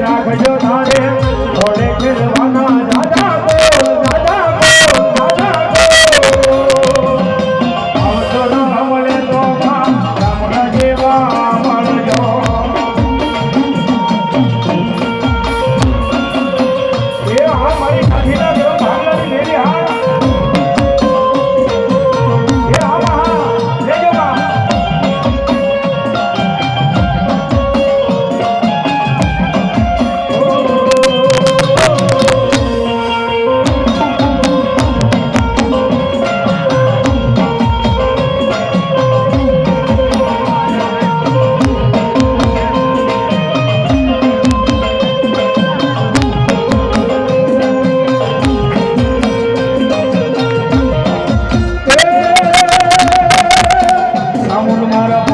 રાખજો સામુન મારા